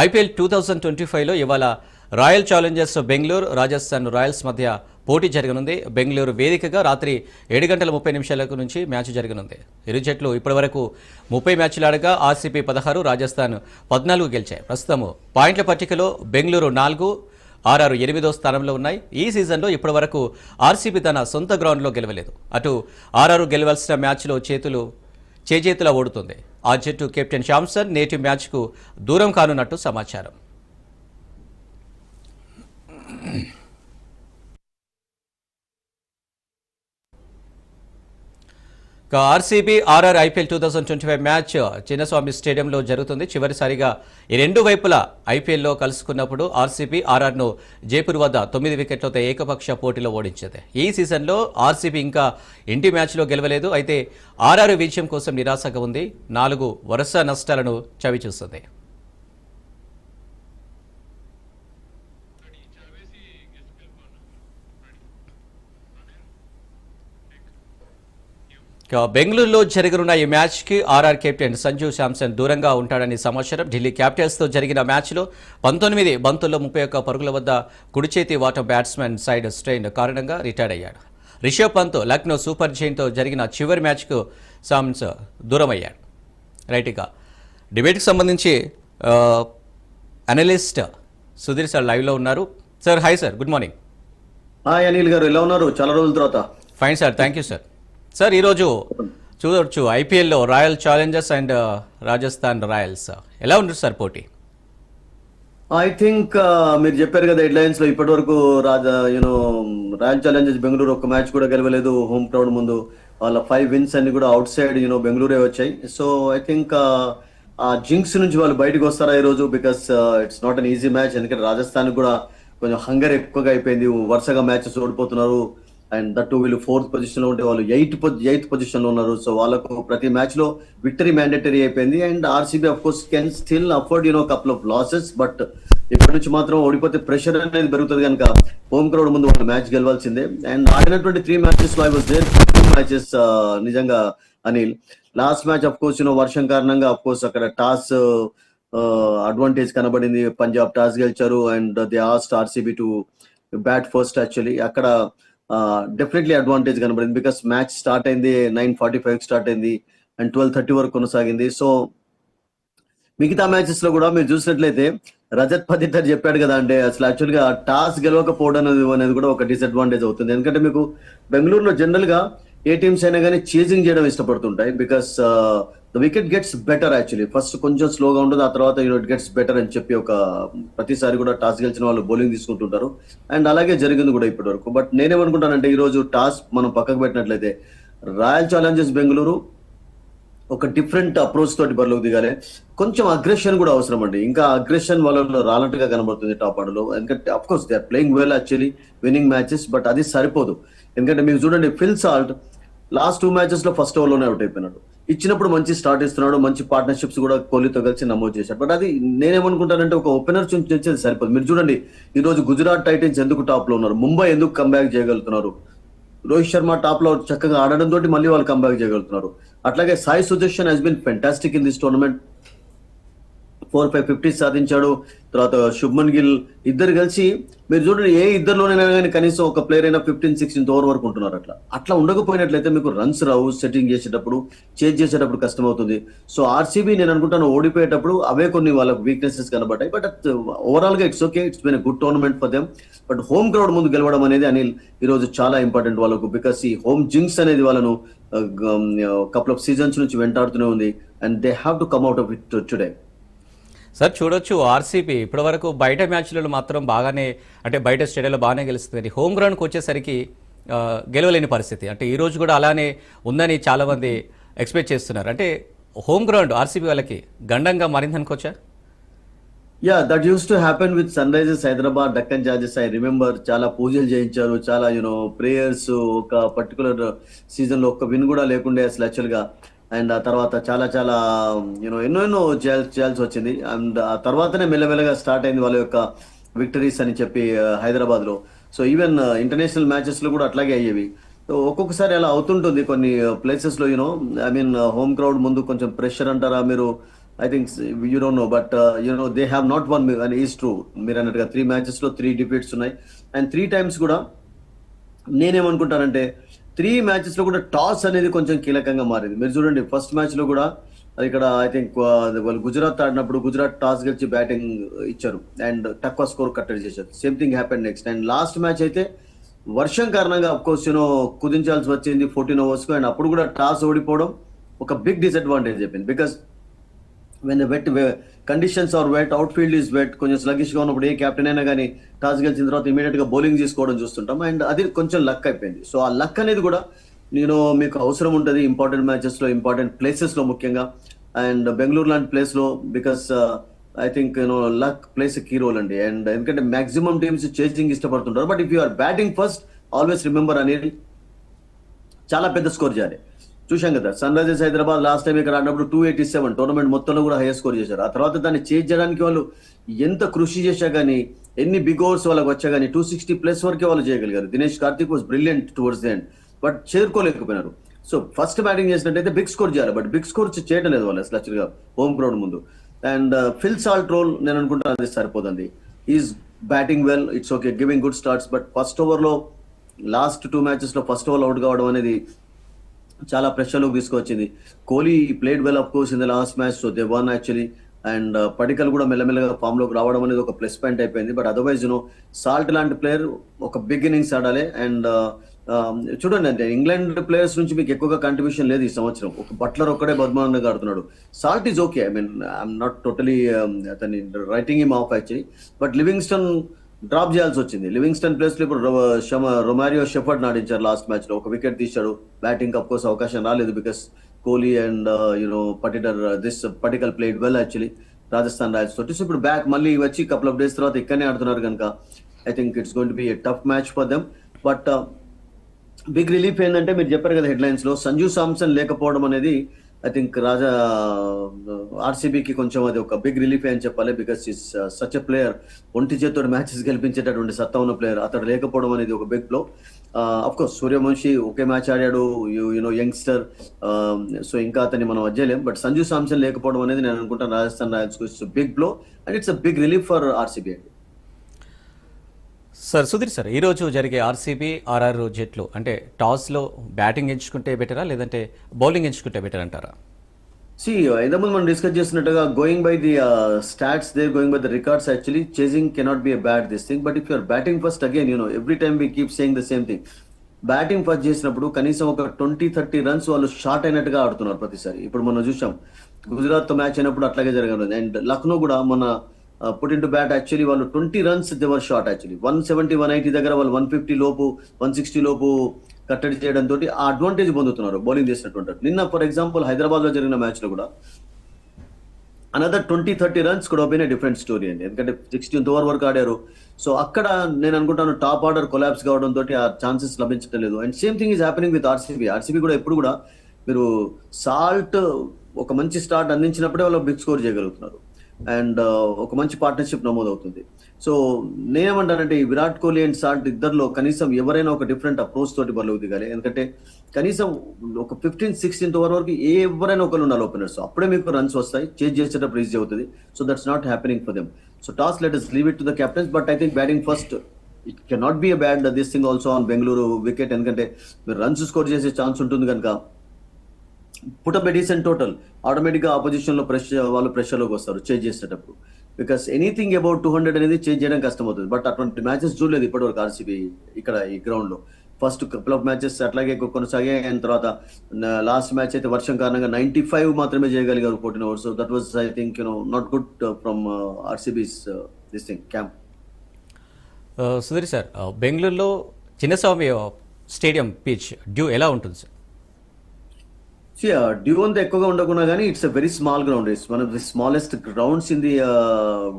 IPL two thousand twenty ఫైవ్లో ఇవాళ Royal Challengers Bengaluru Rajasthan Royals మధ్య పోటీ జరగనుంది. బెంగళూరు వేదికగా రాత్రి ఏడు గంటల ముప్పై నిమిషాలకు నుంచి మ్యాచ్ జరగనుంది. ఇరు జట్లు ఇప్పటివరకు ముప్పై మ్యాచ్లు ఆడగా ఆర్సీపీ పదహారు రాజస్థాన్ పద్నాలుగు గెలిచాయి. ప్రస్తుతం పాయింట్ల పట్టికలో బెంగళూరు నాలుగు ఆర్ఆర్ ఎనిమిదో స్థానంలో ఉన్నాయి. ఈ సీజన్లో ఇప్పటివరకు ఆర్సీబీ తన సొంత గ్రౌండ్లో గెలవలేదు. అటు ఆర్ఆర్ గెలవాల్సిన మ్యాచ్లో చేతులు చేజేతులా ఓడుతుంది. ఆ జట్టు కెప్టెన్ శాంసన్ నేటి మ్యాచ్కు దూరం కానున్నట్టు సమాచారం. RCB RR IPL two thousand twenty five match Chinnaswamy స్టేడియంలో జరుగుతుంది. చివరిసారిగా ఈ రెండు వైపులా ఐపీఎల్లో కలుసుకున్నప్పుడు ఆర్సీబీ ఆర్ఆర్ను జైపూర్ వద్ద తొమ్మిది వికెట్లతో ఏకపక్ష పోటీలో ఓడించింది. ఈ సీజన్లో ఆర్సీబీ ఇంకా ఇంటి మ్యాచ్లో గెలవలేదు. అయితే ఆర్ఆర్ విజయం కోసం నిరాశగా ఉంది. నాలుగు వరుస నష్టాలను చవిచూస్తుంది ఇక బెంగళూరులో జరగనున్న ఈ మ్యాచ్కి ఆర్ఆర్ కెప్టెన్ సంజు శాంసన్ దూరంగా ఉంటాడని సమాచారం. ఢిల్లీ క్యాపిటల్స్తో జరిగిన మ్యాచ్లో పంతొమ్మిది బంతుల్లో ముప్పై ఒక్క పరుగుల వద్ద కుడి చేతి వాటర్ బ్యాట్స్మెన్ సైడ్ స్ట్రెయిన్ కారణంగా రిటైర్డ్ అయ్యాడు. రిషబ్ పంత్ లక్నో సూపర్ జైన్తో జరిగిన చివరి మ్యాచ్కు శామ్స్ దూరమయ్యాడు. రైట్ ఇక డిబేట్కి సంబంధించి అనలిస్ట్ సుధీర్ సార్ లైవ్లో ఉన్నారు. Sir hi sir good morning hi Anil garu ఎలా ఉన్నారు? చాలా రోజుల తర్వాత. Fine sir thank you sir sir ఈరోజు చూడవచ్చు ఐపీఎల్లో Royal Challengers and Rajasthan Royals. ఎలా ఉండదు సార్ పోటీ? ఐ థింక్ మీరు చెప్పారు కదా హెడ్ లైన్స్లో ఇప్పటి వరకు రాజా you know Royal Challengers Bengaluru ఒక మ్యాచ్ కూడా గెలవలేదు హోమ్ క్రౌడ్ ముందు. వాళ్ళ ఫైవ్ విన్స్ అన్ని కూడా అవుట్ సైడ్ యూనో బెంగళూరే వచ్చాయి. సో ఐ థింక్ ఆ జింక్స్ నుంచి వాళ్ళు బయటకు వస్తారా ఈ రోజు because it's not an easy match ఎందుకంటే రాజస్థాన్ కూడా కొంచెం హంగర్ ఎక్కువగా అయిపోయింది వరుసగా మ్యాచెస్ ఓడిపోతున్నారు. అండ్ దట్ వీళ్ళు ఫోర్త్ పొజిషన్లో ఉంటే వాళ్ళు ఎయిత్ ఎయిత్ పొజిషన్లో ఉన్నారు. సో వాళ్ళకు ప్రతి మ్యాచ్లో విక్టరీ మ్యాండేటరీ అయిపోయింది. And RCB of course can still afford you know couple of losses but ఇప్పటి నుంచి మాత్రం ఓడిపోతే ప్రెషర్ అనేది పెరుగుతుంది కనుక హోమ్ క్రౌడ్ ముందు వాళ్ళు మ్యాచ్ గెలవాల్సిందే. అండ్ ఆడినటువంటి త్రీ మ్యాచెస్లో ఐ వాజ్ దేర్ మ్యాచెస్ నిజంగా Anil. Last match of course you know వర్షం కారణంగా అఫ్ కోర్స్ అక్కడ టాస్ uh, అడ్వాంటేజ్ కనబడింది. పంజాబ్ టాస్ గెలిచారు. And they asked RCB to bat first actually అక్కడ డెఫినెట్లీ అడ్వాంటేజ్ కనబడింది బికాస్ మ్యాచ్ స్టార్ట్ అయింది నైన్ ఫార్టీ ఫైవ్ స్టార్ట్ అయింది అండ్ ట్వెల్వ్ థర్టీ వరకు కొనసాగింది. సో మిగతా మ్యాచెస్లో కూడా మీరు చూసినట్లయితే రజత్ పదిటర్ చెప్పాడు కదా అంటే అసలు యాక్చువల్గా టాస్ గెలవకపోవడం అనేది అనేది కూడా ఒక డిసడ్వాంటేజ్ అవుతుంది. ఎందుకంటే మీకు బెంగళూరులో జనరల్గా ఏ టీమ్స్ అయినా కానీ చేజింగ్ చేయడం ఇష్టపడుతుంటాయి because the wicket gets better actually first కొంచెం స్లోగా ఉంటుంది ఆ తర్వాత ఇట్ గెట్స్ బెటర్ అని చెప్పి ఒక ప్రతిసారి కూడా టాస్ గెలిచిన వాళ్ళు బౌలింగ్ తీసుకుంటుంటారు. అండ్ అలాగే జరిగింది కూడా ఇప్పటి వరకు బట్ నేనేమనుకుంటానంటే ఈరోజు టాస్ మనం పక్కకు పెట్టినట్లయితే రాయల్ ఛాలెంజర్స్ బెంగళూరు ఒక డిఫరెంట్ అప్రోచ్ తోటి బరిలోకి దిగాలి. కొంచెం అగ్రెషన్ కూడా అవసరం అండి. ఇంకా అగ్రెషన్ వాళ్ళలో రానట్టుగా కనబడుతుంది టాప్ ఆర్డర్లో ఎందుకంటే of course they are playing well actually winning matches but అది సరిపోదు. ఎందుకంటే మీరు చూడండి ఫిల్ సాల్ట్ లాస్ట్ టూ మ్యాచెస్లో ఫస్ట్ ఓవర్లోనే అవుట్ అయిపోయినాడు. ఇచ్చినప్పుడు మంచి స్టార్ట్ ఇస్తున్నాడు మంచి పార్ట్నర్షిప్స్ కూడా కోహ్లీతో కలిసి నమోదు చేశాడు. బట్ అది నేనేమనుకుంటానంటే ఒక ఓపెనర్ నుంచి సరిపోదు. మీరు చూడండి ఈ రోజు గుజరాత్ టైటన్స్ ఎందుకు టాప్లో ఉన్నారు? ముంబై ఎందుకు కంబ్యాక్ చేయగలుగుతున్నారు? రోహిత్ శర్మ టాప్లో చక్కగా ఆడడం తోటి మళ్ళీ వాళ్ళు కంబ్యాక్ చేయగలుగుతున్నారు. అట్లాగే Sai Sudharsan he's been fantastic in this tournament four five fifty సాధించాడు. తర్వాత శుభ్మన్ గిల్ ఇద్దరు కలిసి మీరు చూడండి ఏ ఇద్దరులోనైనా కానీ కనీసం ఒక ప్లేయర్ అయినా ఫిఫ్టీన్ సిక్స్టీన్త్ ఓవర్ వరకు ఉంటున్నారు అట్లా. అట్లా ఉండకపోయినట్లయితే మీకు రన్స్ రావు సెట్టింగ్ చేసేటప్పుడు చేంజ్ చేసేటప్పుడు కష్టం అవుతుంది సో ఆర్సీబీ నేను అనుకుంటాను ఓడిపోయేటప్పుడు అవే కొన్ని వాళ్ళకి వీక్నెసెస్ కనబడ్డాయి. బట్ ఓవరాల్గా it's okay it's been good tournament for them but home crowd ముందు గెలవడం అనేది అనిల్ ఈ రోజు చాలా ఇంపార్టెంట్ వాళ్ళకు బికాస్ ఈ హోమ్ జింక్స్ అనేది వాళ్ళను కపుల్ ఆఫ్ సీజన్స్ నుంచి వెంటాడుతూనే ఉంది. And they have to come out of it today sir చూడొచ్చు ఆర్సీపీ ఇప్పటివరకు బయట మ్యాచ్లలో మాత్రం బాగానే అంటే బయట స్టేడియంలో బాగానే గెలుస్తుంది హోమ్ గ్రౌండ్కి వచ్చేసరికి గెలవలేని పరిస్థితి. అంటే ఈ రోజు కూడా అలానే ఉందని చాలామంది ఎక్స్పెక్ట్ చేస్తున్నారు. అంటే హోమ్ గ్రౌండ్ ఆర్సీబీ వాళ్ళకి గండంగా మారిందనుకోవచ్చా yeah that used to happen with Sunrisers Hyderabad Deccan Chargers I remember చాలా పూజలు చేయించారు చాలా యూనో ప్రేయర్స్ ఒక పర్టికులర్ సీజన్లో ఒక్క విన్ కూడా లేకుండే అసలు యాక్చువల్గా. అండ్ ఆ తర్వాత చాలా చాలా యూనో ఎన్నో ఎన్నో చేయాల్సి చేయాల్సి వచ్చింది. అండ్ ఆ తర్వాతనే మెల్లమెల్లగా స్టార్ట్ అయింది వాళ్ళ యొక్క విక్టరీస్ అని చెప్పి హైదరాబాద్లో సో ఈవెన్ ఇంటర్నేషనల్ మ్యాచెస్లో కూడా అట్లాగే అయ్యేవి. సో ఒక్కొక్కసారి అలా అవుతుంటుంది కొన్ని ప్లేసెస్లో you know I mean home crowd ముందు కొంచెం ప్రెషర్ అంటారా మీరు? I think you don't know but you know they have not won అని ఈజ్ ట్రూ మీరు అన్నట్టుగా త్రీ మ్యాచెస్లో త్రీ డిఫీట్స్ ఉన్నాయి. అండ్ త్రీ టైమ్స్ కూడా నేనేమనుకుంటానంటే త్రీ మ్యాచెస్లో కూడా టాస్ అనేది కొంచెం కీలకంగా మారింది. మీరు చూడండి ఫస్ట్ మ్యాచ్లో కూడా అది ఇక్కడ ఐ థింక్ వాళ్ళు గుజరాత్ ఆడినప్పుడు గుజరాత్ టాస్ గెలిచి బ్యాటింగ్ ఇచ్చారు. అండ్ తక్కువ స్కోర్ కట్టడి చేశారు. Same thing happen next. And last match అయితే వర్షం కారణంగా అఫ్కోర్స్ యూనో కుదించాల్సి వచ్చింది ఫోర్టీన్ ఓవర్స్ అండ్ అప్పుడు కూడా టాస్ ఓడిపోవడం ఒక బిగ్ డిసడ్వాంటేజ్ చెప్పింది. Because when wet conditions are wet outfield is wet కొంచెం స్లగిష్గా ఉన్నప్పుడు ఏ కెప్టెన్ అయినా కానీ టాస్ గెలిచిన తర్వాత ఇమీడియట్గా బౌలింగ్ తీసుకోవడం చూస్తుంటాం. అండ్ అది కొంచెం లక్ అయిపోయింది. సో ఆ లక్ అనేది కూడా నేను మీకు అవసరం ఉంటుంది ఇంపార్టెంట్ మ్యాచెస్లో ఇంపార్టెంట్ ప్లేసెస్లో ముఖ్యంగా. అండ్ బెంగళూరు లాంటి ప్లేస్లో because I think you know luck place key role అండి. అండ్ ఎందుకంటే maximum teams chasing ఇష్టపడుతుంటారు. But if you are batting first always remember అనేది చాలా పెద్ద స్కోర్ చేయాలి చూశాం కదా Sunrisers Hyderabad last time ఇక్కడ ఆడినప్పుడు టూ ఎయిటీ సెవెన్ టోర్నమెంట్ మొత్తంలో కూడా హై స్కోర్ చేశారు. ఆ తర్వాత దాన్ని చేజ్ చేయడానికి వాళ్ళు ఎంత కృషి చేశా కానీ ఎన్ని బిగ్ ఓవర్స్ వాళ్ళకి వచ్చా కానీ టూ సిక్స్టీ ప్లస్ వరకే వాళ్ళు చేయగలిగారు. Dinesh Karthik was brilliant towards the end but చేరుకోలేకపోయినారు. So first batting చేసినట్టయితే బిగ్ స్కోర్ చేయాలి బట్ బిగ్ స్కోర్ చేయడం లేదు వాళ్ళు అసలు యాక్చువల్గా హోమ్ గ్రౌండ్ ముందు. అండ్ ఫిల్ సాల్ట్ రోల్ నేను అనుకుంటాను అది సరిపోతుంది is batting well it's okay giving good starts but first ఓవర్లో లాస్ట్ టూ మ్యాచెస్లో ఫస్ట్ ఓవర్ అవుట్ కావడం అనేది చాలా ప్రెషర్లోకి తీసుకొచ్చింది. Kohli played well of course in the last match so they won actually and Padikkal కూడా మెల్లమెల్లగా ఫామ్లోకి రావడం అనేది ఒక ప్లస్ పాయింట్ అయిపోయింది. But otherwise you know Salt లాంటి ప్లేయర్ ఒక బిగ్ ఇన్నింగ్స్ ఆడాలి. అండ్ uh, um, చూడండి అంటే ఇంగ్లాండ్ ప్లేయర్స్ నుంచి మీకు ఎక్కువగా కంట్రిబ్యూషన్ లేదు ఈ సంవత్సరం. ఒక బట్లర్ ఒక్కడే బద్మానంగా ఆడుతున్నాడు. Salt is okay I mean I'm not totally అతని writing him off actually but Livingstone drop చేయాల్సి వచ్చింది. లివింగ్స్టన్ ప్లేస్లో ఇప్పుడు రొమారియో షెఫర్డ్ నాడించారు లాస్ట్ మ్యాచ్లో ఒక వికెట్ తీశాడు. బ్యాటింగ్ అఫ్ కోర్స్ అవకాశం రాలేదు because Kohli and uh, you know particular this particular played well actually Rajasthan Royals తోటి. సో ఇప్పుడు బ్యాక్ మళ్ళీ వచ్చి కపుల్ ఆఫ్ డేస్ తర్వాత ఇక్కడనే ఆడుతున్నారు కనుక I think it's going to be tough match for them but big relief ఏంటంటే మీరు చెప్పారు కదా హెడ్లైన్స్లో సంజు సామ్సన్ లేకపోవడం అనేది ఐ థింక్ రాజా ఆర్సీబీకి కొంచెం అది ఒక బిగ్ రిలీఫ్ అని చెప్పాలి because is such a player ఒంటి చేతితో మ్యాచెస్ గెలిపించేటటువంటి సత్తా ఉన్న ప్లేయర్ అతడు లేకపోవడం అనేది ఒక big blow of course Suryavanshi okay match ఆడాడు యూనో యంగ్స్టర్ సో ఇంకా అతన్ని మనం అజ్జలేం బట్ సంజు సామ్సన్ లేకపోవడం అనేది నేను అనుకుంటాను Rajasthan Royals big blow and it's a big relief for RCB అండి సార్ సుధీర్ సార్ ఈరోజు జరిగే ఆర్సీబీ ఆర్ఆర్ జట్లు అంటే టాస్లో బ్యాటింగ్ ఎంచుకుంటే బెటరా లేదంటే బౌలింగ్ ఎంచుకుంటే బెటర్ అంటారా? సి ఇంతకుముందు మనం డిస్కస్ చేస్తున్నట్టుగా going by the stats they going by the records actually chasing cannot be a bad this thing but if you're batting first again you know every time we keep saying the same thing batting first చేసినప్పుడు కనీసం ఒక twenty thirty runs వాళ్ళు short అయినట్టుగా ఆడుతున్నారు ప్రతిసారి. ఇప్పుడు మనం చూసాం. గుజరాత్తో మ్యాచ్ అయినప్పుడు అట్లాగే జరగదు అండ్ లక్నో కూడా మన put in to bat actually వాళ్ళు twenty runs they were short actually one seventy one eighty దగ్గర వాళ్ళు వన్ ఫిఫ్టీ లోపు వన్ సిక్స్టీ లోపు కట్టడి చేయడంతో ఆ అడ్వాంటేజ్ పొందుతున్నారు బౌలింగ్ చేసినటువంటి నిన్న ఫర్ ఎగ్జాంపుల్ హైదరాబాద్లో జరిగిన మ్యాచ్లో కూడా అనదర్ ట్వంటీ థర్టీ రన్స్ కూడా పోయిన డిఫరెంట్ స్టోరీ అండి. ఎందుకంటే సిక్స్టీన్త్ ఓవర్ వరకు ఆడారు. సో అక్కడ నేను అనుకుంటాను టాప్ ఆర్డర్ కొలాబ్స్ కావడం తోటి ఆ ఛాన్సెస్ లభించడం లేదు. And same thing is happening with RCB RCB కూడా ఎప్పుడు కూడా మీరు సాల్ట్ ఒక మంచి స్టార్ట్ అందించినప్పుడే వాళ్ళు బిగ్ స్కోర్ చేయగలుగుతున్నారు. అండ్ ఒక మంచి పార్ట్నర్షిప్ నమోదవుతుంది. సో నేనేమంటానంటే ఈ విరాట్ కోహ్లీ అండ్ సాల్ట్ ఇద్దరిలో కనీసం ఎవరైనా ఒక డిఫరెంట్ అప్రోచ్ తోటి బరువు దిగాలి. ఎందుకంటే కనీసం ఒక ఫిఫ్టీన్ సిక్స్టీన్త్ ఓవర్ వరకు ఏ ఎవరైనా ఒకరు ఉండాలి ఓపెనర్స్ అప్పుడే మీకు రన్స్ వస్తాయి. చేంజ్ చేసేటప్పుడు ఈజీ అవుతుంది. So that's not happening for them so toss let us leave it to the captains but I think batting first it can not be a bad this thing also on Bengaluru wicket ఎందుకంటే మీరు runs score చేసే chance ఉంటుంది కనుక put up decent total ఆటోమేటిక్గా ఆపోజిషన్లో pressure వాళ్ళు ప్రెషర్లోకి వస్తారు change చేసేటప్పుడు. Because anything about two hundred అనేది చేంజ్ చేయడం కష్టం అవుతుంది బట్ అటువంటి మ్యాచెస్ చూడలేదు ఇప్పటివరకు ఆర్సీబీ ఇక్కడ ఈ గ్రౌండ్లో. ఫస్ట్ కపుల్ ఆఫ్ మ్యాచెస్ అట్లాగే కొనసాగే అండ్ తర్వాత లాస్ట్ మ్యాచ్ అయితే వర్షం కారణంగా నైన్టీ ఫైవ్ మాత్రమే చేయగలిగారు fourteen overs that was I think you know not good from RCB's this thing camp Sudheer sir uh, బెంగళూరులో Chinnaswamy uh, stadium pitch dew ఎలా ఉంటుంది సార్ డ్యూ అంత uh, ఎక్కువగా ఉండకుండా కానీ it's a very small ground it's one of the smallest grounds in the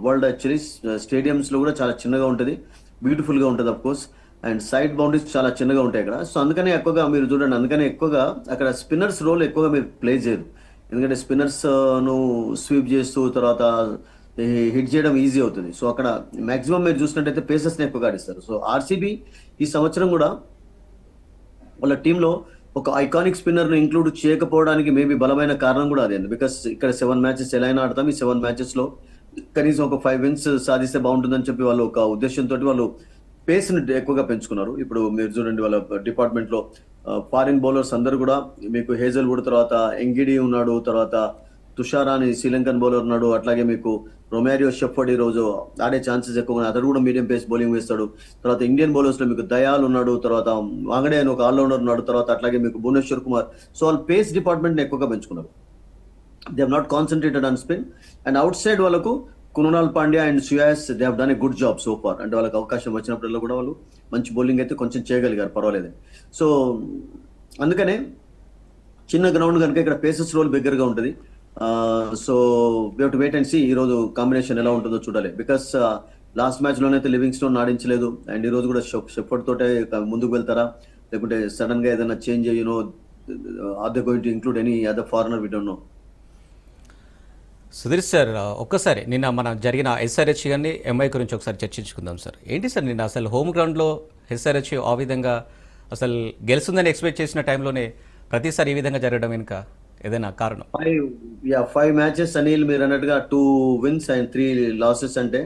world actually స్టేడియంస్లో కూడా చాలా చిన్నగా ఉంటుంది. బ్యూటిఫుల్గా ఉంటుంది of course and side boundaries చాలా చిన్నగా ఉంటాయి అక్కడ. సో అందుకనే ఎక్కువగా మీరు చూడండి అందుకనే ఎక్కువగా అక్కడ స్పిన్నర్స్ రోల్ ఎక్కువగా మీరు ప్లే చేయరు. ఎందుకంటే స్పిన్నర్స్ uh, ను స్వీప్ చేస్తూ తర్వాత హిట్ చేయడం ఈజీ అవుతుంది. సో అక్కడ మాక్సిమం మీరు చూసినట్టయితే పేసెస్ని ఎక్కువగా ఆడిస్తారు. సో ఆర్సీబీ ఈ సంవత్సరం కూడా వాళ్ళ టీంలో ఒక ఐకానిక్ స్పిన్నర్ను ఇంక్లూడ్ చేయకపోవడానికి మేబీ బలమైన కారణం కూడా అదే బికాస్ ఇక్కడ సెవెన్ మ్యాచెస్ ఎలా అయినా ఆడతాం. ఈ సెవెన్ మ్యాచెస్లో కనీసం ఒక ఫైవ్ విన్స్ సాధిస్తే బాగుంటుందని చెప్పి వాళ్ళు ఒక ఉద్దేశంతో వాళ్ళు పేస్ని ఎక్కువగా పెంచుకున్నారు. ఇప్పుడు మీరు చూడండి వాళ్ళ డిపార్ట్మెంట్లో ఫారిన్ బౌలర్స్ అందరు కూడా మీకు హేజల్ వుడ్ తర్వాత ఎంగిడి ఉన్నాడు తర్వాత తుషారాని అని శ్రీలంకన్ బౌలర్ ఉన్నాడు. అట్లాగే మీకు రొమారియో షెఫర్డ్ ఈ రోజు ఆడే ఛాన్సెస్ ఎక్కువ ఉన్నాయి. అతడు కూడా మీడియం పేస్ బౌలింగ్ వేస్తాడు. తర్వాత ఇండియన్ బౌలర్స్లో మీకు దయాల్ ఉన్నాడు. తర్వాత వాంగడే అని ఒక ఆల్రౌండర్ ఉన్నాడు. తర్వాత అట్లాగే మీకు భువనేశ్వర్ కుమార్. సో వాళ్ళు పేస్ డిపార్ట్మెంట్ ఎక్కువగా పెంచుకున్నారు. They not concentrated on spin and outside వాళ్ళకు Krunal Pandya and Suyash they have done a good job so far అంటే వాళ్ళకి అవకాశం వచ్చినప్పుడల్లా కూడా వాళ్ళు మంచి బౌలింగ్ అయితే కొంచెం చేయగలిగారు. పర్వాలేదు. సో అందుకనే చిన్న గ్రౌండ్ కనుక ఇక్కడ పేసెస్ రోల్ బిగ్గరగా ఉంటుంది. So we to wait and see ఈ రోజు కాంబినేషన్ ఎలా ఉంటుందో చూడాలి. బికాస్ లాస్ట్ మ్యాచ్ లోనైతే లివింగ్ స్టోన్ ఆడించలేదు. అండ్ ఈ రోజు కూడా షెఫర్డ్ తోటే ముందుకు వెళ్తారా? లేకుంటే సడన్గా ఏదైనా change you know are they going to include any other foreigner we don't know Sudheer sir uh, ఒక్కసారి నిన్న మన జరిగిన ఎస్ఆర్హెచ్ కానీ ఎంఐ గురించి ఒకసారి చర్చించుకుందాం సార్. ఏంటి సార్ నిన్న అసలు హోమ్ గ్రౌండ్లో ఎస్ఆర్హెచ్ ఆ విధంగా అసలు గెలుస్తుందని ఎక్స్పెక్ట్ చేసిన టైంలోనే ప్రతిసారి ఈ విధంగా జరగడం వెనుక ఏదైనా కారణం. Five yeah five matches Anil మీరు అన్నట్టుగా two wins and three losses అంటే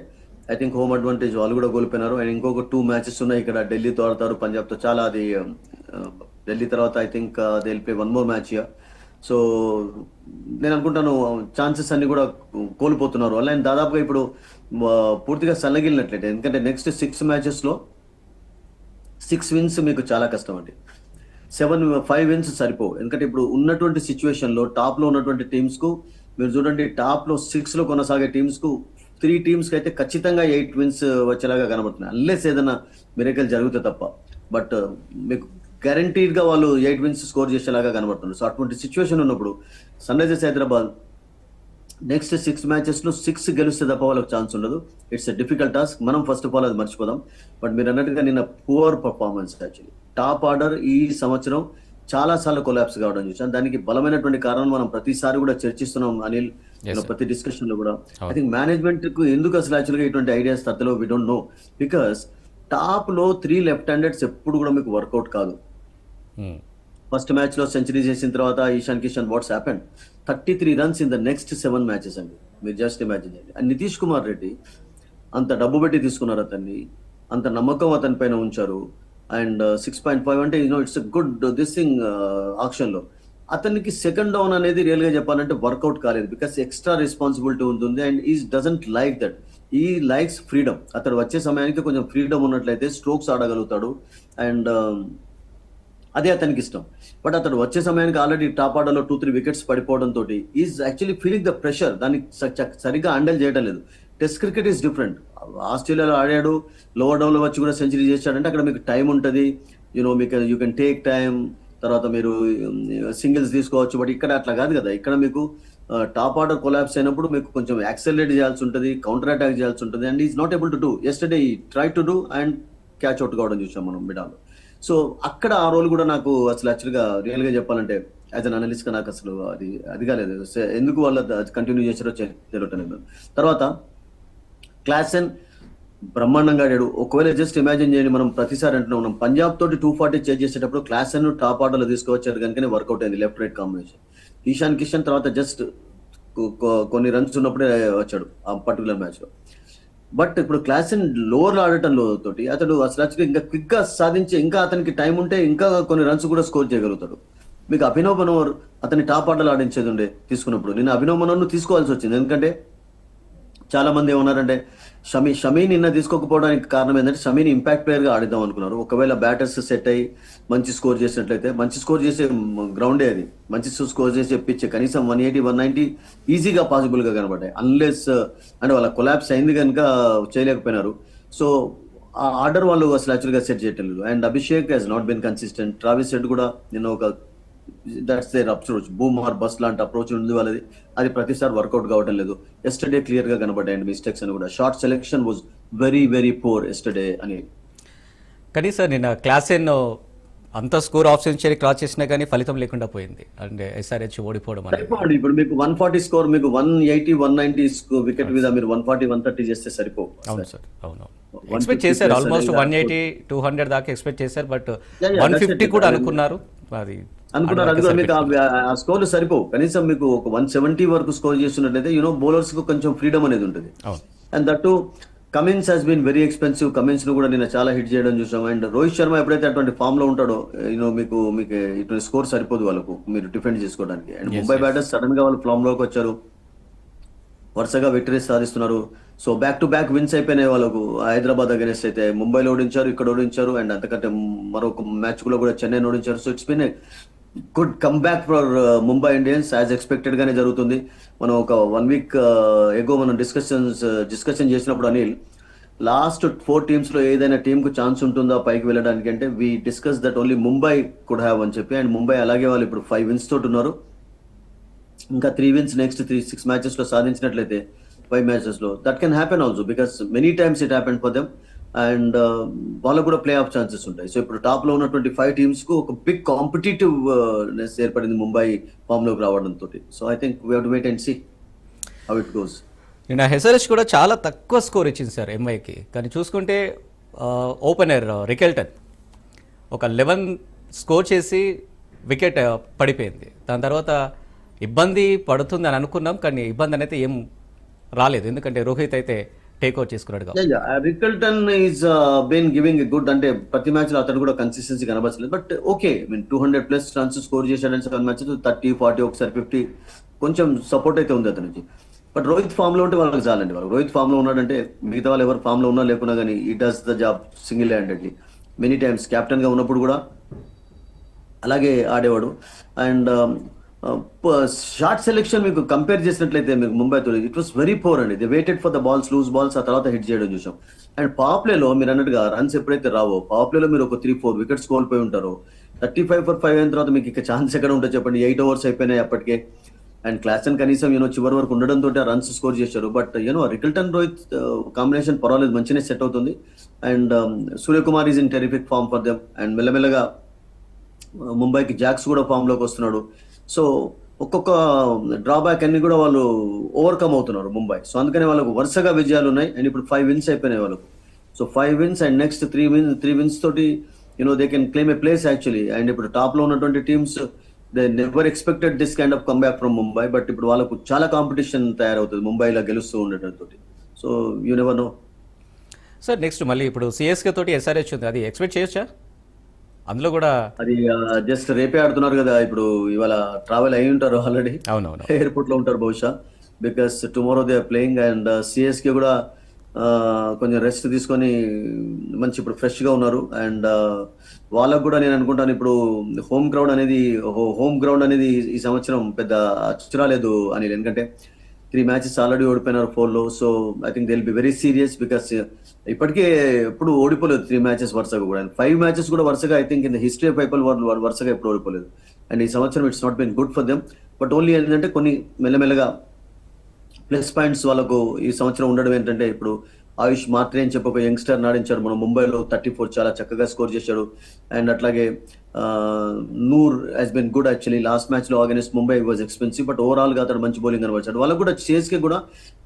ఐ థింక్ హోమ్ అడ్వాంటేజ్ వాళ్ళు కూడా కోల్పోయినారు. అండ్ ఇంకొక టూ మ్యాచెస్ ఉన్నాయి. ఇక్కడ ఢిల్లీతో ఆడతారు పంజాబ్తో. చాలా అది um, ఢిల్లీ తర్వాత I think they play one more match so నేను అనుకుంటాను um, ఛాన్సెస్ అన్ని కూడా కోల్పోతున్నారు. అలా దాదాపుగా ఇప్పుడు పూర్తిగా సన్నగిలినట్లయితే ఎందుకంటే నెక్స్ట్ సిక్స్ మ్యాచెస్లో సిక్స్ విన్స్ మీకు చాలా కష్టం అండి. సెవెన్ ఫైవ్ విన్స్ సరిపోవు. ఎందుకంటే ఇప్పుడు ఉన్నటువంటి సిచ్యువేషన్లో టాప్లో ఉన్నటువంటి టీమ్స్కు మీరు చూడండి టాప్లో సిక్స్లో కొనసాగే టీమ్స్కు త్రీ టీమ్స్కి అయితే ఖచ్చితంగా ఎయిట్ విన్స్ వచ్చేలాగా కనబడుతున్నాయి. అన్లెస్ ఏదైనా మిరకల్ జరిగితే తప్ప. బట్ uh, మీకు గ్యారంటీడ్గా వాళ్ళు ఎయిట్ విన్స్ స్కోర్ చేసేలాగా కనబడుతున్నారు. సో అటువంటి సిచ్యువేషన్ ఉన్నప్పుడు Sunrisers Hyderabad next six మ్యాచెస్లో సిక్స్ గెలిస్తే తప్ప వాళ్ళకి ఛాన్స్ ఉండదు. ఇట్స్ ఎ డిఫికల్ట్ టాస్క్ మనం ఫస్ట్ ఆఫ్ ఆల్ అది మర్చిపోదాం. బట్ మీరు అన్నట్టుగా నిన్న poor performance actually top order ఈ సంవత్సరం చాలా సార్లు కొలాప్స్ కావడం చూసాం దానికి బలమైనటువంటి కారణం మనం ప్రతిసారి కూడా చర్చిస్తున్నాం అనిల్. ప్రతి డిస్కషన్లో కూడా. ఐ థింక్ మేనేజ్మెంట్కు ఎందుకు అసలు యాక్చువల్గా ఇటువంటి ఐడియాస్ తత్తలో వి డోంట్ నో బికాస్ టాప్లో త్రీ లెఫ్ట్ హ్యాండెడ్స్ ఎప్పుడు కూడా మీకు వర్కౌట్ కాదు. ఉమ్. ఫస్ట్ మ్యాచ్లో సెంచరీ చేసిన తర్వాత Ishan Kishan what's happened? Thirty three runs in the next seven matches అండి. మీరు జస్ట్ ఇమాజిన్ చేయండి. అండ్ నితీష్ కుమార్ రెడ్డి అంత డబ్బు పెట్టి తీసుకున్నారు అతన్ని అంత నమ్మకం అతని పైన ఉంచారు. అండ్ సిక్స్ పాయింట్ ఫైవ్ అంటే you know it's good this thing ఆప్షన్లో అతనికి సెకండ్ డౌన్ అనేది రియల్గా చెప్పాలంటే వర్కౌట్ కాలేదు. బికాస్ ఎక్స్ట్రా రెస్పాన్సిబిలిటీ ఉంటుంది. And is doesn't like that. He likes freedom. అతడు వచ్చే సమయానికి కొంచెం ఫ్రీడమ్ ఉన్నట్లయితే స్ట్రోక్స్ ఆడగలుగుతాడు. అండ్ um, అదే అతనికి ఇష్టం. బట్ అతడు వచ్చే సమయానికి ఆల్రెడీ టాప్ ఆర్డర్లో two three wickets పడిపోవడంతో is actually feeling the pressure. దాన్ని సరిగ్గా హ్యాండిల్ చేయడం లేదు. Test cricket is different. ఆస్ట్రేలియాలో ఆడాడు లోవర్ డౌన్లో వచ్చి కూడా సెంచరీ చేశాడంటే అక్కడ మీకు టైం ఉంటుంది. యూనో మీకు యూ కెన్ టేక్ టైం తర్వాత మీరు సింగిల్స్ తీసుకోవచ్చు. బట్ ఇక్కడ అట్లా కాదు కదా. ఇక్కడ మీకు టాప్ ఆర్డర్ కొలాబ్స్ అయినప్పుడు మీకు కొంచెం యాక్సెలరేట్ చేయాల్సి ఉంటుంది కౌంటర్ అటాక్ చేయాల్సి ఉంటుంది. And is not able to do. Yesterday try to do and catch out కావడం చూసాం మనం మిడాలో. సో అక్కడ ఆ రోల్ కూడా నాకు అసలు యాక్చువల్గా రియల్గా చెప్పాలంటే యాజ్ అన్ అనలిస్ట్గా నాకు అసలు అది అది కాలేదు. ఎందుకు వాళ్ళు కంటిన్యూ చేశారో తెలియటలేదు. తర్వాత క్లాసెన్ బ్రహ్మాండంగా ఆడాడు. ఒకవేళ జస్ట్ ఇమాజిన్ చేయండి మనం ప్రతిసారి అంటున్నాం మనం పంజాబ్ తోటి టూ ఫార్టీ చేజ్ చేసేటప్పుడు క్లాసెన్ టాప్ ఆర్డర్లో తీసుకువచ్చారు కనుకనే వర్కౌట్ అయింది left right combination Ishan Kishan తర్వాత జస్ట్ కొన్ని రన్స్ ఉన్నప్పుడే వచ్చాడు ఆ పర్టికులర్ మ్యాచ్లో బట్ ఇప్పుడు క్లాస్ లోవర్ ఆడటంలో తోటి అతడు అసలు ఇంకా క్విక్గా సాధించి ఇంకా అతనికి టైం ఉంటే ఇంకా కొన్ని రన్స్ కూడా స్కోర్ చేయగలుగుతాడు. మీకు అభినవ్ మనోహర్ అతని టాప్ ఆటలు ఆడించేది ఉండే తీసుకున్నప్పుడు. నేను అభినవ్ మనోహర్ను తీసుకోవాల్సి వచ్చింది. ఎందుకంటే చాలా మంది ఏమన్నారంటే షమీ షమీ నిన్న తీసుకోకపోవడానికి కారణం ఏంటంటే షమీని ఇంపాక్ట్ ప్లేయర్గా ఆడిద్దాం అనుకున్నారు. ఒకవేళ బ్యాటర్స్ సెట్ అయ్యి మంచి స్కోర్ చేసినట్లయితే మంచి స్కోర్ చేసే గ్రౌండే అది. మంచి స్కోర్ చేసే పిచ్ కనీసం వన్ ఎయిటీ వన్ నైన్టీ ఈజీగా పాసిబుల్గా కనబడ్డాయి. అన్లెస్ uh, అంటే వాళ్ళ కొలాప్స్ అయింది కనుక చేయలేకపోయినారు. సో ఆ ఆర్డర్ వాళ్ళు అసలు యాక్చువల్గా సెట్ చేయట్లేదు. And Abhishek he's not been consistent Travis set కూడా నిన్న ఒక that's their approach boom or bust లాంటి అప్రోచ్ ఉంది వాళ్ళది. అది ప్రతిసారి వర్కౌట్ కావడం లేదు. ఎస్టర్డే క్లియర్గా కనబడ్డాయండి మిస్టేక్స్ అని కూడా. Shot selection was very very poor yesterday అని. కానీ సార్ నిన్న క్లాస్ ఎన్ అంత స్కోర్ ఆఫ్ సెంచరీ క్రాస్ చేసినా కానీ ఫలితం లేకుండా పోయింది. అంటే ఎస్ఆర్హెచ్ ఓడిపోవడం సరిపోండి. ఇప్పుడు మీకు వన్ ఫార్టీ స్కోర్ మీకు one eighty one ninety wicket మీద మీరు వన్ ఫార్టీ వన్ థర్టీ చేస్తే సరిపో అవును సార్. అవును. ఎక్స్పెక్ట్ చేశారు almost one eighty two hundred దాకా ఎక్స్పెక్ట్ చేశారు బట్ వన్ ఫిఫ్టీ. కూడా అనుకున్నారు. అది అనుకున్నారు. అది మీకు ఆ- స్కోర్లు సరిపోవు. కనీసం మీకు ఒక వన్ సెవెంటీ వరకు స్కోర్ చేస్తున్నట్లయితే యూనో బౌలర్స్కు కొంచెం ఫ్రీడమ్ అనేది ఉంటుంది. And that Cummins has been very expensive కమిన్స్ను కూడా నేను చాలా హిట్ చేయడం చూసాం. అండ్ రోహిత్ శర్మ ఎప్పుడైతే అటువంటి ఫామ్లో ఉంటాడో యూనో మీకు మీకు ఇటువంటి స్కోర్ సరిపోదు వాళ్ళకు. మీరు డిఫెండ్ చేసుకోవడానికి. అండ్ ముంబై బ్యాటర్స్ సడన్గా వాళ్ళు ఫామ్లోకి వచ్చారు. వరుసగా victories సాధిస్తున్నారు. So back to back wins అయిపోయినాయి వాళ్ళకు. హైదరాబాద్ అగెనెస్ట్ అయితే ముంబైలో ఓడించారు ఇక్కడ ఓడించారు. అండ్ అంతకంటే మరొక మ్యాచ్ కూడా చెన్నై ఓడించారు. So it's been good come back for Mumbai Indians as expected గానే జరుగుతుంది. మనం ఒక వన్ వీక్ ఎగో మనం డిస్కషన్స్ డిస్కషన్ uh, చేసినప్పుడు అనిల్ లాస్ట్ ఫోర్ టీమ్స్లో ఏదైనా టీమ్కు ఛాన్స్ ఉంటుందా పైకి వెళ్ళడానికి అంటే we discuss that only Mumbai could have అని చెప్పి అండ్ ముంబై అలాగే వాళ్ళు ఇప్పుడు ఫైవ్ విన్స్ తోటి ఉన్నారు. ఇంకా three wins next three six మ్యాచెస్లో సాధించినట్లయితే five మ్యాచెస్లో. That can happen also because many times it happen for them and వాళ్ళకు కూడా ప్లే ఆఫ్ ఛాన్సెస్ ఉంటాయి. సో ఇప్పుడు టాప్లో ఉన్నటువంటి ఫైవ్ టీమ్స్కు ఒక బిగ్ కాంపిటేటివ్ ఏర్పడింది ముంబై ఫామ్లోకి రావడంతో so I think we to wait and see how it goes నిన్న హెసరస్ కూడా చాలా తక్కువ స్కోర్ ఇచ్చింది సార్ ఎంఐకి కానీ చూసుకుంటే ఓపెనర్ రికెల్టన్ ఒక లెవెన్ స్కోర్ చేసి వికెట్ పడిపోయింది. దాని తర్వాత ఇబ్బంది పడుతుంది అని అనుకున్నాం కానీ ఇబ్బంది అనేది ఏం రాలేదు. ఎందుకంటే రోహిత్ అయితే టేక్ ఓవర్ చేసుకున్నాడు Rickelton is been giving good అంటే ప్రతి మ్యాచ్లో అతను కూడా కన్సిస్టెన్సీ కనబడలేదు but okay mean two hundred plus runs score చేశాడని మ్యాచ్ థర్టీ ఫార్టీ ఒకసారి ఫిఫ్టీ కొంచెం సపోర్ట్ అయితే ఉంది అతనికి. బట్ రోహిత్ ఫామ్లో ఉంటే వాళ్ళకి చాలండి వాళ్ళు రోహిత్ ఫామ్లో ఉన్నాడంటే మిగతా వాళ్ళు ఎవరు ఫామ్లో ఉన్నా లేకున్నా కానీ he does the job single handedly many times కెప్టెన్గా ఉన్నప్పుడు కూడా అలాగే ఆడేవాడు. అండ్ షార్ట్ సెలెక్షన్ మీకు కంపేర్ చేసినట్లయితే మీకు ముంబైతో ఇట్ వాస్ వెరీ పోర్ అండి. The waited for the balls loose balls ఆ తర్వాత హిట్ చేయడం చూసాం. అండ్ పాప్లేలో మీరు అన్నట్టుగా రన్స్ ఎప్పుడైతే రావో పాప్లేలో మీరు ఒక త్రీ ఫోర్ వికెట్స్ కోల్పోయి ఉంటారో థర్టీ ఫైవ్ ఫర్ ఫైవ్ అయిన తర్వాత మీకు ఇక ఛాన్స్ ఎక్కడ ఉంటుంది చెప్పండి. ఎయిట్ ఓవర్స్ అయిపోయినాయి అప్పటికే. అండ్ క్లాస్ అండ్ కనీసం యూనో చివరి వరకు ఉండడంతో రన్స్ స్కోర్ చేశారు. But you know Rickelton Rohit combination పర్వాలేదు మంచిగా సెట్ అవుతుంది. And Suryakumar is in terrific form for them and మెల్లమెల్లగా ముంబైకి జాక్స్ కూడా ఫామ్లోకి వస్తున్నాడు. సో ఒక్కొక్క um, డ్రాబ్యాక్ అన్ని కూడా వాళ్ళు ఓవర్కమ్ అవుతున్నారు ముంబై. సో అందుకనే వాళ్ళకు వరుసగా విజయాలు ఉన్నాయి. అండ్ ఇప్పుడు ఫైవ్ విన్స్ అయిపోయినాయి వాళ్ళకు. So five wins and next three wins three wins తోటి you know they can claim a place actually and ఇప్పుడు టాప్లో ఉన్నటువంటి teams they never expected this kind of come back from Mumbai but ఇప్పుడు వాళ్ళకు చాలా competition తయారవుతుంది ముంబైలో గెలుస్తూ ఉండటంతో so you never know sir next మళ్ళీ ఇప్పుడు సిఎస్కే తోటి ఎస్ఆర్హెచ్ ఉంది. అది ఎక్స్పెక్ట్ చేయొచ్చా? అందులో కూడా అది జస్ట్ రేపే ఆడుతున్నారు కదా ఇప్పుడు ఇవాళ ట్రావెల్ అయి ఉంటారు ఆల్రెడీ అవునవును. ఎయిర్పోర్ట్లో ఉంటారు బహుశా. Because tomorrow they are playing and CSK కూడా కొంచెం రెస్ట్ తీసుకొని మంచి ఇప్పుడు ఫ్రెష్గా ఉన్నారు. అండ్ వాళ్ళకు కూడా నేను అనుకుంటాను ఇప్పుడు హోమ్ గ్రౌండ్ అనేది హోమ్ గ్రౌండ్ అనేది ఈ సంవత్సరం పెద్ద అచ్చురాలేదు అని ఎందుకంటే త్రీ మ్యాచెస్ ఆల్రెడీ ఓడిపోయినారు ఫోర్లో so I think they'll be very serious because ఇప్పటికే ఎప్పుడు ఓడిపోలేదు త్రీ మ్యాచెస్ వరుసగా కూడా. ఫైవ్ మ్యాచెస్ కూడా వరుసగా I think in the history of IPL వరుసగా ఎప్పుడు ఓడిపోలేదు. అండ్ ఈ సంవత్సరం it's not been good for them but only ఏంటంటే కొన్ని మెల్లమెల్లగా ప్లస్ పాయింట్స్ వాళ్ళకు ఈ సంవత్సరం ఉండడం ఏంటంటే ఇప్పుడు ఆయుష్ మాత్రే అని చెప్పి ఒక యంగ్స్టర్ నాడించాడు. మన ముంబైలో థర్టీ ఫోర్ చాలా చక్కగా స్కోర్ చేశాడు. అండ్ అట్లాగే Noor he's been good actually last మ్యాచ్లో against Mumbai was expensive but ఓవరాల్గా అతడు మంచి బౌలింగ్ కనబడిచాడు వాళ్ళకు కూడా చేస్కే కూడా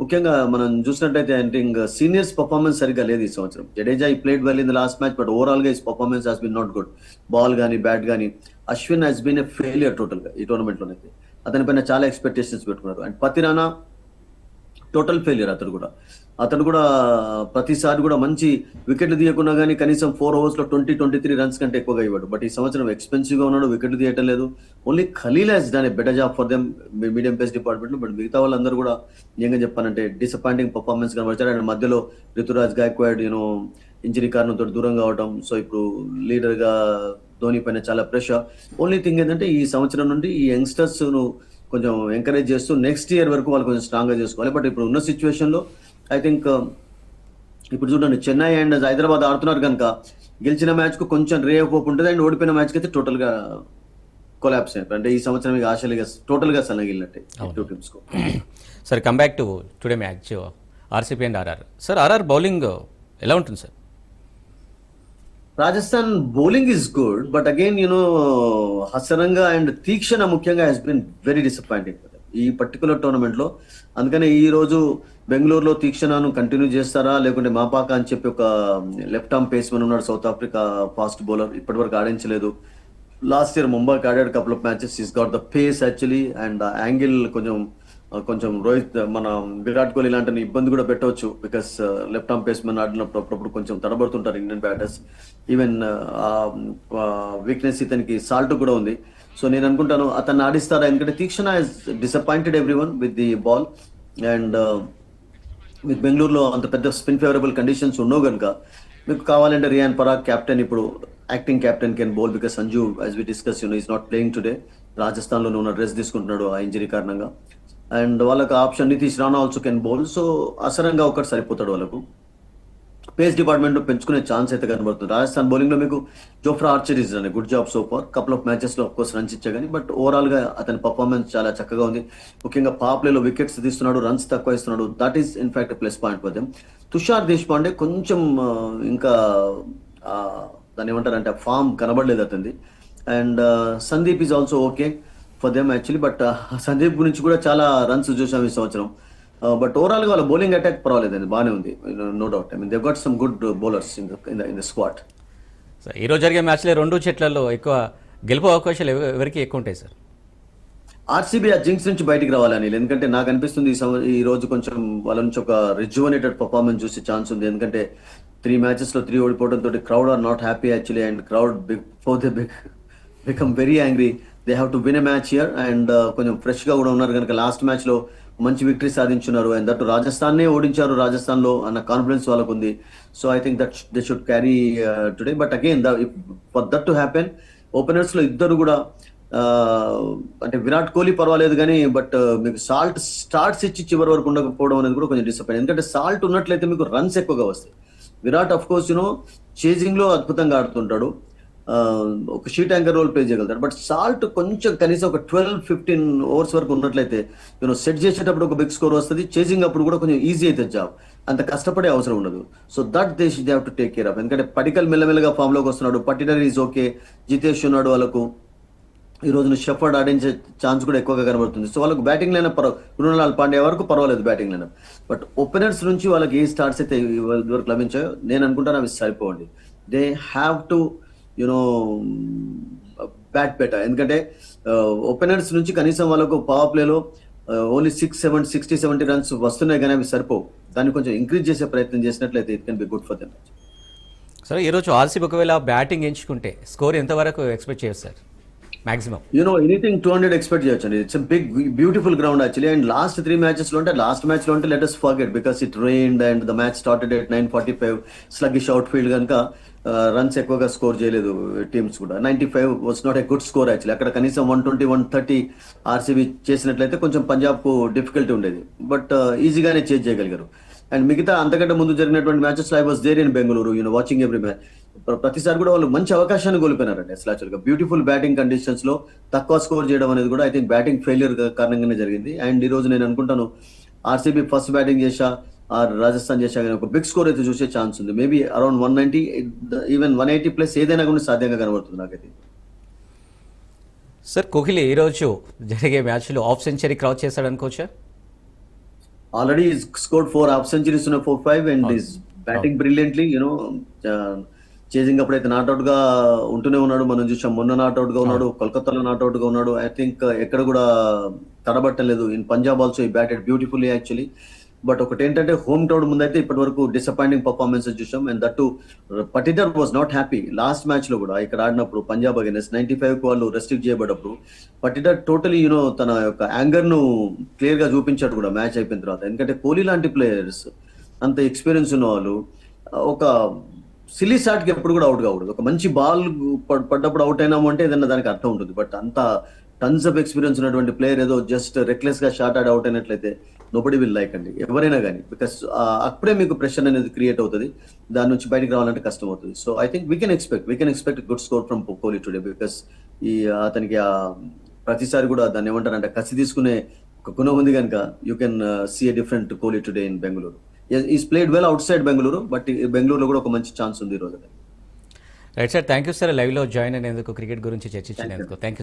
ముఖ్యంగా మనం చూసినట్టయితే అంటే ఇంకా సీనియర్స్ పర్ఫార్మెన్స్ సరిగ్గా లేదు ఈ సంవత్సరం. Jadeja he played well in the last match but ఓవరాల్గా his performance has been not good ball కానీ బ్యాట్ కానీ Ashwin has been a failure టోటల్గా ఈ టోర్నమెంట్ లోనైతే అతని పైన చాలా ఎక్స్పెక్టేషన్స్ పెట్టుకున్నారు. అండ్ పతిరానా టోటల్ ఫెయిలియర్ అతను కూడా. అతను కూడా ప్రతిసారి కూడా మంచి వికెట్లు తీయకున్నా కానీ కనీసం ఫోర్ ఓవర్స్లో ట్వంటీ ట్వంటీ త్రీ రన్స్ కంటే ఎక్కువగా ఇవ్వడు. బట్ ఈ సంవత్సరం ఎక్స్పెన్సివ్గా ఉన్నాడు వికెట్లు తీయటం లేదు. Only Khaleel has done better job for them medium pace department but మిగతా వాళ్ళందరూ కూడా ఏంగా చెప్పానంటే డిసప్పాయింటింగ్ పర్ఫార్మెన్స్ కనబడతారు అండ్ మధ్యలో ఋతురాజ్ గాయక్వాడ్ యూనో ఇంజరీ కారణంతో దూరం కావడం సో ఇప్పుడు లీడర్గా ధోని పైన చాలా ప్రెషర్ ఓన్లీ థింగ్ ఏంటంటే ఈ సంవత్సరం నుండి ఈ యంగ్స్టర్స్ కొంచెం ఎంకరేజ్ చేస్తూ నెక్స్ట్ ఇయర్ వరకు వాళ్ళు కొంచెం స్ట్రాంగ్గా చేసుకోవాలి. బట్ ఇప్పుడు ఉన్న సిచ్యువేషన్లో ఐ థింక్ ఇప్పుడు చూడండి చెన్నై అండ్ హైదరాబాద్ ఆడుతున్నారు కనుక గెలిచిన మ్యాచ్కు కొంచెం రే ఆఫ్ హోప్ ఉంటుంది. అండ్ ఓడిపోయిన మ్యాచ్కి అయితే టోటల్గా కొలాప్స్ అయిపోయి అంటే ఈ సంవత్సరం ఇక ఆశలుగా టోటల్గా సన్నగిలినట్టే two టీమ్స్కు. Sir come back to today match RCB and RR sir RR bowling ఎలా ఉంటుంది sir Rajasthan bowling is good but again you know Hasaranga and Theekshana ముఖ్యంగా హెస్ బిన్ వెరీ డిసప్పాయింటింగ్ ఈ పర్టికులర్ టోర్నమెంట్లో అందుకనే ఈరోజు బెంగళూరులో తీక్షణను కంటిన్యూ చేస్తారా? లేకుంటే మాపాక అని చెప్పి ఒక లెఫ్ట్ ఆర్మ్ పేస్మెన్ ఉన్నాడు సౌత్ ఆఫ్రికా ఫాస్ట్ బౌలర్ ఇప్పటి వరకు ఆడించలేదు లాస్ట్ ఇయర్ ముంబై ఆడాడు couple of matches is got the pace actually and angle కొంచెం కొంచెం రోహిత్ మన విరాట్ కోహ్లీ లాంటి ఇబ్బంది కూడా పెట్టవచ్చు. బికాస్ లెఫ్ట్ ఆర్మ్ పేస్మెన్ ఆడినప్పుడు అప్పుడప్పుడు కొంచెం తడబడుతుంటారు ఇండియన్ బ్యాటర్స్ ఈవెన్ వీక్నెస్ ఇతనికి సాల్ట్ కూడా ఉంది. సో నేను అనుకుంటాను అతన్ని ఆడిస్తారా? ఎందుకంటే Theekshana is disappointed every one with the ball and మీకు బెంగళూరులో అంత పెద్ద స్పిన్ ఫేవరబుల్ కండిషన్స్ ఉండవు కనుక మీకు కావాలంటే రియాన్ పరాగ్ కెప్టెన్ ఇప్పుడు acting captain can bowl because Sanju as we discuss you know is not playing today రాజస్థాన్లో ఉన్న డ్రెస్ తీసుకుంటున్నాడు ఆ ఇంజరీ కారణంగా. అండ్ వాళ్ళకి option Nitish Rana also can bowl so Hasaranga ఒకటి సరిపోతాడు వాళ్ళకు. పేస్ డిపార్ట్మెంట్లో పెంచుకునే ఛాన్స్ అయితే కనబడుతుంది. రాజస్థాన్ బౌలింగ్లో మీకు జోఫ్రా ఆర్చర్ ఇస్ అని good job so far couple of మ్యాచెస్లో of course runs ఇచ్చా కానీ బట్ ఓవరాల్గా అతని పర్ఫార్మెన్స్ చాలా చక్కగా ఉంది. ముఖ్యంగా పాప్లేలో వికెట్స్ తీస్తున్నాడు రన్స్ తక్కువ ఇస్తున్నాడు. That is in fact plus point పోతే తుషార్ దేశపాండే కొంచెం ఇంకా ఆ, దాన్ని ఏమంటారంటే ఫామ్ కనబడలేదు అతనిది. And Sandeep is also okay for them actually but Sandeep గురించి కూడా చాలా రన్స్ చూసాం ఈ సంవత్సరం. బట్ ఓవరాల్గా వాళ్ళ బౌలింగ్ అటాక్ పర్వాలేదండి బాగానే ఉంది. No doubt I mean they got some good bowlers in the in the squad ఈరోజు జరిగే మ్యాచ్లో రెండు జట్లలో ఎక్కువ గెలుపు అవకాశాలు ఎవ- ఎవరికి ఎక్కువ ఉంటాయి సార్? ఆర్సీబీ ఆ జింక్స్ నుంచి బయటికి రావాలని ఎందుకంటే నాకు అనిపిస్తుంది ఈ ఈ రోజు కొంచెం వాళ్ళ నుంచి ఒక రిజ్యువనేటెడ్ పర్ఫార్మెన్స్ చూసే ఛాన్స్ ఉంది. ఎందుకంటే త్రీ మ్యాచెస్లో త్రీ ఓడిపోవడం తోటి crowd are not happy actually and crowd big four they big become very angry they have to win a match year and కొంచెం ఫ్రెష్గా కూడా ఉన్నారు కనుక లాస్ట్ మ్యాచ్లో మంచి విక్టరీ సాధించున్నారు అండ్ దట్ రాజస్థాన్ నే ఓడించారు రాజస్థాన్లో అన్న కాన్ఫిడెన్స్ వాళ్ళకు ఉంది so I think that they should carry today but again for that to happen ఓపెనర్స్లో ఇద్దరు కూడా uh, అంటే విరాట్ కోహ్లీ పర్వాలేదు కానీ బట్ uh, మీకు సాల్ట్ స్టార్ట్స్ ఇచ్చి చివరి వరకు ఉండకపోవడం అనేది కూడా కొంచెం డిసప్పాయింట్ ఎందుకంటే సాల్ట్ ఉన్నట్లయితే మీకు రన్స్ ఎక్కువగా వస్తాయి. Virat of course you know చేజింగ్లో అద్భుతంగా ఆడుతుంటాడు. ఒక షీట్ యాంకర్ రోల్ ప్లే చేయగలుగుతాడు బట్ సాల్ట్ కొంచెం కనీసం ఒక ట్వెల్వ్ ఫిఫ్టీన్ ఓవర్స్ వరకు ఉన్నట్లయితే యూనో సెట్ చేసేటప్పుడు ఒక బిగ్ స్కోర్ వస్తుంది చేజింగ్ అప్పుడు కూడా కొంచెం ఈజీ అవుతుంది జాబ్. అంత కష్టపడే అవసరం ఉండదు. So that they they have to take care of. ఎందుకంటే పటికల్ మెల్లమెల్లగా ఫామ్లోకి వస్తున్నాడు. పటిటర్ ఈజ్ ఓకే. జితేష్ ఉన్నాడు వాళ్ళకు. ఈ రోజున షెఫర్డ్ ఆడించే ఛాన్స్ కూడా ఎక్కువగా కనబడుతుంది. సో వాళ్ళకు బ్యాటింగ్ లైనప్ పర్వ పాండే వరకు పర్వాలేదు బ్యాటింగ్ లైనప్. బట్ ఓపెనర్స్ నుంచి వాళ్ళకి ఏ స్టార్ట్స్ అయితే ఇదివరకు లభించాయో నేను అనుకుంటాను అవి సరిపోవండి. They have to you know bat better ఎందుకంటే uh, ఓపెనర్స్ నుంచి కనీసం వాళ్ళకు పవర్ ప్లేలో only six seven sixty seventy runs వస్తున్నాయి కానీ అవి సరిపోవు. దాన్ని కొంచెం ఇంక్రీజ్ చేసే ప్రయత్నం చేసినట్లయితే it can be good for them సరే ఈరోజు ఆర్సీబీ ఒకవేళ బ్యాటింగ్ ఎంచుకుంటే స్కోర్ ఎంతవరకు ఎక్స్పెక్ట్ చేయొచ్చు sir maximum you know anything two hundred expect చేయొచ్చు అండి it's big beautiful ground actually and last three మ్యాచెస్లో అంటే లాస్ట్ మ్యాచ్లో అంటే let forget because it rained and the match started at nine forty five sluggish outfield కనుక runs ఎక్కువగా score చేయలేదు teams కూడా. Ninety five was not a good score actually అక్కడ కనీసం one twenty one thirty RCB చేసినట్లయితే కొంచెం పంజాబ్కు difficulty ఉండేది బట్ ఈజీగానే చేజ్ చేయగలిగారు. అండ్ మిగతా అంతకంటే ముందు జరిగినటువంటి matches I was there in Bengaluru you know watching every match ప్రతిసారి కూడా వాళ్ళు మంచి అవకాశాన్ని కోల్పోయినారండి అసలు యాక్చువల్గా బ్యూటిఫుల్ బ్యాటింగ్ కండిషన్స్లో తక్కువ స్కోర్ చేయడం అనేది కూడా ఐ థింక్ బ్యాటింగ్ ఫెయిలియర్ కారణంగానే జరిగింది. అండ్ ఈ రోజు నేను అనుకుంటాను ఆర్సీబీ ఫస్ట్ బ్యాటింగ్ చేశా ఆర్ రాజస్థాన్ చేశా కానీ ఒక బిగ్ స్కోర్ అయితే చూసే ఛాన్స్ ఉంది. Maybe around one ninety even one eighty plus ఏదైనా కూడా సాధ్యంగా కనబడుతుంది నాకైతే. సార్ కోహ్లీ ఈరోజు జరిగే మ్యాచ్లో ఆఫ్ సెంచరీ క్రాస్ చేశాడు అనుకోవచ్చా already score four half centuries ఉన్న four five and is batting brilliantly you know chasing అప్పుడైతే నాట్అవుట్గా ఉంటూనే ఉన్నాడు మనం చూసాం. మొన్న నాట్అవుట్గా ఉన్నాడు కోల్కతాలో నాట్అవుట్గా ఉన్నాడు. ఐ థింక్ ఎక్కడ కూడా తడబట్టలేదు in Punjab also he batted beautifully actually but ఒకటి ఏంటంటే హోమ్ టౌన్ ముందైతే ఇప్పటి వరకు డిసప్పాయింటింగ్ పర్ఫార్మెన్స్ చూసాం and that Patidar was not happy last మ్యాచ్లో కూడా ఇక్కడ ఆడినప్పుడు పంజాబ్ అగైనెస్ట్ నైన్టీ ఫైవ్కు వాళ్ళు రెస్ట్రిక్ట్ చేయబడ్డప్పుడు పటిటర్ టోటలీ యూనో తన యొక్క యాంగర్ను క్లియర్గా చూపించాడు కూడా మ్యాచ్ అయిపోయిన తర్వాత. ఎందుకంటే కోహ్లీ లాంటి ప్లేయర్స్ అంత ఎక్స్పీరియన్స్ ఉన్న వాళ్ళు ఒక సిలీ షాట్కి ఎప్పుడు కూడా అవుట్ కాకూడదు ఒక మంచి బాల్ పడ్డప్పుడు అవుట్ అయినాము అంటే ఏదైనా దానికి అర్థం ఉంటుంది. బట్ అంత టన్స్ ఆఫ్ ఎక్స్పీరియన్స్ ఉన్నటువంటి ప్లేయర్ ఏదో జస్ట్ రెక్లెస్గా షాట్ ఆడి అవుట్ అయినట్లయితే నోబడి విల్ లైక్ అండి. ఎవరైనా కానీ. బికాస్ అప్పుడే మీకు ప్రెషర్ అనేది క్రియేట్ అవుతుంది. దాని నుంచి బయటకు రావాలంటే కష్టం అవుతుంది. So I think we can expect we can expect good score from Kohli today. Because ఈ అతనికి ఆ ప్రతిసారి కూడా దాన్ని ఏమంటారంటే కసి తీసుకునే ఒక గుణం ఉంది కనుక you can see a different Kohli today in Bengaluru. Is played well outside Bengaluru but బెంగళూరులో కూడా ఒక మంచి ఛాన్స్ ఉంది ఈ రోజు. Right sir thank you sir లైవ్లో జాయిన్ అయినందుకు క్రికెట్ గురించి చర్చించినందుకు. థ్యాంక్